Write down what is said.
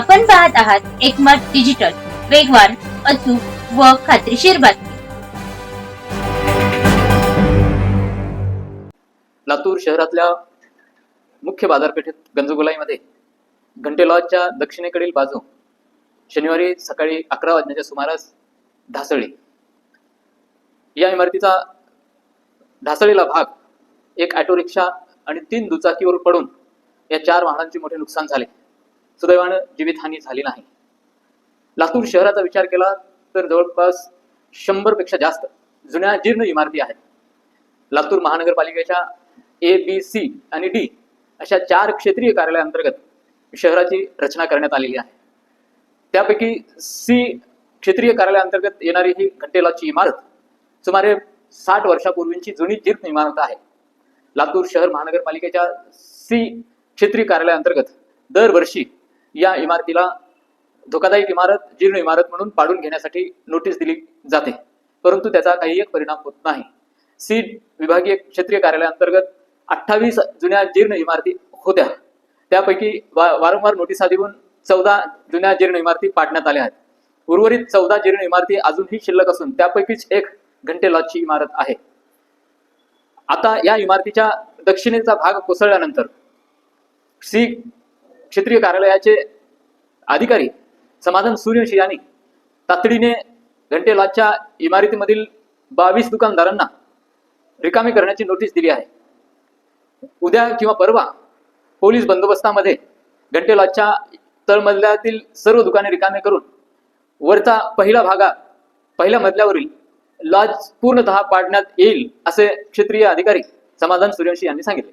आपण पाहत आहात एकमत डिजिटल वेगवान अचूक व खात्रीशीर बातमी. लातूर शहरातल्या मुख्य बाजारपेठेत गंजगोलाईमध्ये घंटे लॉजच्या दक्षिणेकडील बाजू शनिवारी सकाळी अकरा वाजण्याच्या सुमारास ढासळली. या इमारतीचा ढासळलेला भाग एक ऑटो रिक्षा आणि तीन दुचाकीवर पडून या चार वाहनांचे मोठे नुकसान झाले. सुदैवानं जीवितहानी झाली नाही. लातूर शहराचा विचार केला तर जवळपास शंभरपेक्षा जास्त जुन्या जीर्ण इमारती आहेत. लातूर महानगरपालिकेच्या ए बी सी आणि डी अशा चार क्षेत्रीय कार्यालयाअंतर्गत शहराची रचना करण्यात आलेली आहे. त्यापैकी सी क्षेत्रीय कार्यालयांतर्गत येणारी ही घंटेलाची इमारत सुमारे साठ वर्षापूर्वींची जुनी जीर्ण इमारत आहे. लातूर शहर महानगरपालिकेच्या सी क्षेत्रीय कार्यालयाअंतर्गत दरवर्षी या इमारतीला धोकादायक इमारत जीर्ण इमारत म्हणून पाडून घेण्यासाठी नोटीस दिली जाते. परंतु त्याचा काही एक परिणाम होत नाही. सीड विभागीय क्षेत्रीय कार्यालयाअंतर्गत अठ्ठावीस जुन्या जीर्ण इमारती होत्या. त्यापैकी वा वारंवार नोटिसा देऊन चौदा जुन्या जीर्ण इमारती पाडण्यात आल्या आहेत. उर्वरित चौदा जीर्ण इमारती अजूनही शिल्लक असून त्यापैकीच एक घंटे लॉजची इमारत आहे. आता या इमारतीच्या दक्षिणेचा भाग कोसळल्यानंतर सी क्षेत्रीय कार्यालयाचे अधिकारी समाधान सूर्यवंशी यांनी तातडीने घंटेलाजच्या इमारतीमधील बावीस दुकानदारांना रिकामी करण्याची नोटीस दिली आहे. उद्या किंवा परवा पोलीस बंदोबस्तामध्ये घंटेलाजच्या तळमजल्यातील सर्व दुकाने रिकामे करून वरचा पहिला भागा पहिल्या मजल्यावरील लॉज पूर्णतः पाडण्यात येईल असे क्षेत्रीय अधिकारी समाधान सूर्यवंशी यांनी सांगितले.